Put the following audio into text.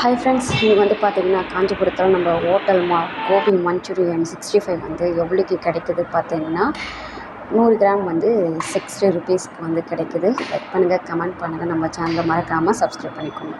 Hi friends இன்றைக்கி வந்து பார்த்திங்கன்னா காஞ்சிபுரத்தில் நம்ம ஹோட்டல் மா கோபி மஞ்சூரியன் சிக்ஸ்டி ஃபைவ் வந்து எவ்வளோக்கு கிடைக்குது பார்த்தீங்கன்னா நூறு கிராம் வந்து சிக்ஸ்டி ருபீஸ்க்கு வந்து கிடைக்குது. லைக் பண்ணுங்கள் கமெண்ட் பண்ணுங்கள் நம்ம சேனலை மறக்காமல் சப்ஸ்கிரைப் பண்ணிக்கோங்க.